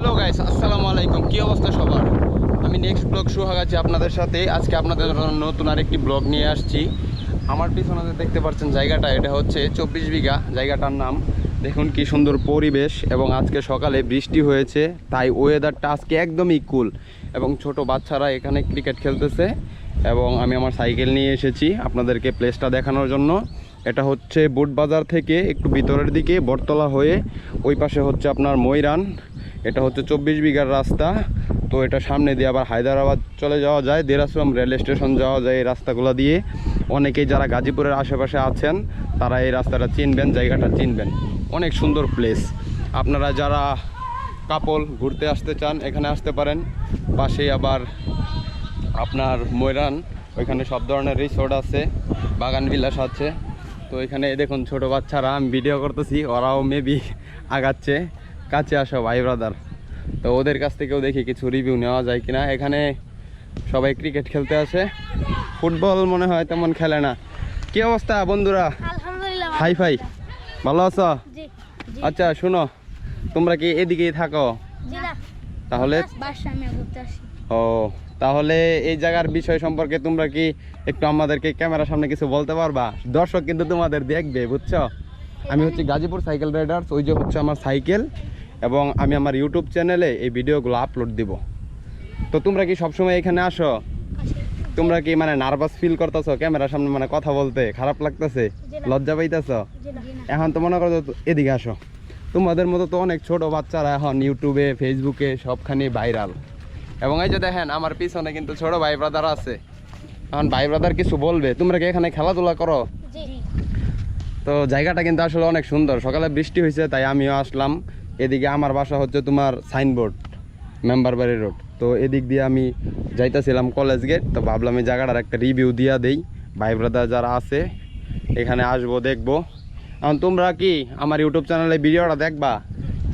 Hello guys আসসালামু আলাইকুম। কি অবস্থা সবার? আমি নেক্সট ব্লগ সোহাগ আছি আপনাদের সাথে। আজকে আপনাদের নতুন আরেকটি ব্লগ নিয়ে আসছি। আমার পিছনে দেখতে পাচ্ছেন জায়গাটা, এটা হচ্ছে চব্বিশ বিঘা জায়গাটার নাম। দেখুন কি সুন্দর পরিবেশ এবং আজকে সকালে বৃষ্টি হয়েছে, তাই ওয়েদারটা আজকে একদমই কুল এবং ছোট বাচ্চারা এখানে ক্রিকেট খেলতেছে এবং আমি আমার সাইকেল নিয়ে এসেছি আপনাদেরকে প্লেসটা দেখানোর জন্য। এটা হচ্ছে বুট বাজার থেকে একটু ভিতরের দিকে, বটতলা হয়ে ওই পাশে হচ্ছে আপনার ময়রান। এটা হচ্ছে চব্বিশ বিঘার রাস্তা। তো এটা সামনে দিয়ে আবার হায়দ্রাবাদ চলে যাওয়া যায় দেরাশ্রম রেল স্টেশন যাওয়া যায় এই রাস্তাগুলো দিয়ে। অনেকেই যারা গাজীপুরের আশেপাশে আছেন, তারা এই রাস্তাটা চিনবেন, জায়গাটা চিনবেন। অনেক সুন্দর প্লেস আপনারা যারা কাপল ঘুরতে আসতে চান, এখানে আসতে পারেন। পাশেই আবার আপনার ময়রান, ওইখানে সব ধরনের রিসোর্ট আছে, বাগান বিলাস আছে। তো এখানে দেখুন ছোট বাচ্চারা, আমি ভিডিও করতেছি, ওরাও মেবি আগাচ্ছে। কাছে আসো ভাই ব্রাদার তো ওদের কাছ থেকেও দেখি কিছু রিভিউ নেওয়া যায় কিনা। এখানে সবাই ক্রিকেট খেলতে আসে। ফুটবল মনে হয় তেমন খেলে না। কি অবস্থা বন্ধুরা? হাই ফাই ভালো আছো? আচ্ছা শুনো তোমরা কি এদিকেই থাকো? তাহলে ও তাহলে এই জায়গার বিষয় সম্পর্কে তোমরা কি একটু আমাদেরকে ক্যামেরার সামনে কিছু বলতে পারবা? দর্শক কিন্তু তোমাদের দেখবে বুঝছ? আমি হচ্ছে গাজীপুর সাইকেল রাইডার্স ওই যে হচ্ছে আমার সাইকেল। এবং আমি আমার ইউটিউব চ্যানেলে এই ভিডিওগুলো আপলোড দিব। তো তোমরা কি সবসময় এখানে আসো? তোমরা কি মানে নার্ভাস ফিল করতেছো? ক্যামেরার সামনে মানে কথা বলতে খারাপ লাগতেছে? লজ্জা পাইতেছো? এখন তো মনে করো এদিকে আসো। তোমাদের মতো তো অনেক ছোট বাচ্চারা এখন ইউটিউবে ফেসবুকে সবখানে ভাইরাল এবং এই যে দেখেন আমার পিছনে কিন্তু ছোট ভাই ব্রাদার আছে। এখন ভাই ব্রাদার কিছু বলবে। তোমরা কি এখানে খেলাধুলা করো? তো জায়গাটা কিন্তু আসলে অনেক সুন্দর। সকালে বৃষ্টি হয়েছে তাই আমিও আসলাম। এদিকে আমার বাসা হচ্ছে তোমার সাইনবোর্ড মেম্বার বাড়ি রোড। তো এদিক দিয়ে আমি যাইতেছিলাম কলেজ গেট তো ভাবলাম এই জায়গাটার একটা রিভিউ দিয়া দেই ভাই ব্রাদার যারা আছে এখানে আসব দেখব। এখন তোমরা কি আমার ইউটিউব চ্যানেলে ভিডিওটা দেখবা?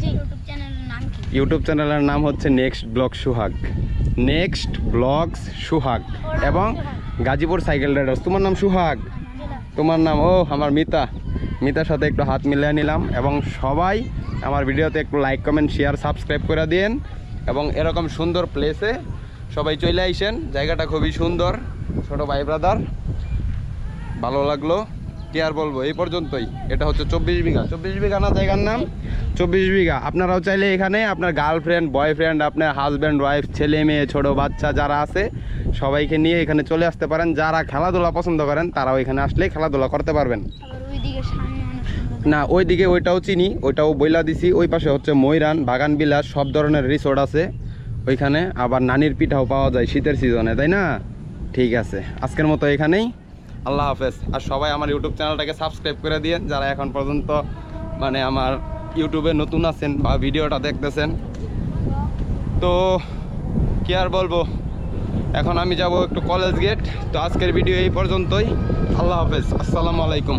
ইউটিউব চ্যানেলের নাম কি? ইউটিউব চ্যানেলের নাম হচ্ছে next blog Suhag next blogs Suhag এবং গাজীপুর সাইকেল রাইডার্স তোমার নাম সুহাগ তোমার নাম ও আমার মিতা। মিতার সাথে একটু হাত মিলিয়ে নিলাম এবং সবাই আমার ভিডিওতে একটু লাইক কমেন্ট শেয়ার সাবস্ক্রাইব করে দিন এবং এরকম সুন্দর প্লেসে সবাই চলে আইসেন। জায়গাটা খুবই সুন্দর, ছোট ভাই ব্রাদার ভালো লাগল। কি আর বলব, এই পর্যন্তই। এটা হচ্ছে চব্বিশ বিঘা। চব্বিশ বিঘা না জায়গার নাম? চব্বিশ বিঘা। আপনারাও চাইলে এখানে আপনার গার্লফ্রেন্ড বয়ফ্রেন্ড আপনার হাজব্যান্ড ওয়াইফ ছেলে, মেয়ে, ছোট, বাচ্চা যারা আছে, সবাইকে নিয়ে এখানে চলে আসতে পারেন। যারা খেলাধুলা পছন্দ করেন, তারাও এখানে আসলে খেলাধুলা করতে পারবেন। না, ওইদিকে ওইটাও চিনি, ওইটাও বইলা দিছি। ওই পাশে হচ্ছে ময়রান, বাগান বিলাস, সব ধরনের রিসোর্ট আছে। ওইখানে আবার নানির পিঠাও পাওয়া যায় শীতের সিজনে তাই না? ঠিক আছে, আজকের মতো এখানেই। আল্লাহ হাফেজ। আর সবাই আমার ইউটিউব চ্যানেলটাকে সাবস্ক্রাইব করে দিয়ে যারা এখন পর্যন্ত মানে আমার ইউটিউবে নতুন আছেন বা ভিডিওটা দেখতেছেন। তো, কি আর বলব? এখন আমি যাব একটু কলেজ গেট তো আজকের ভিডিও এই পর্যন্তই। আল্লাহ হাফেজ। আসসালামু আলাইকুম।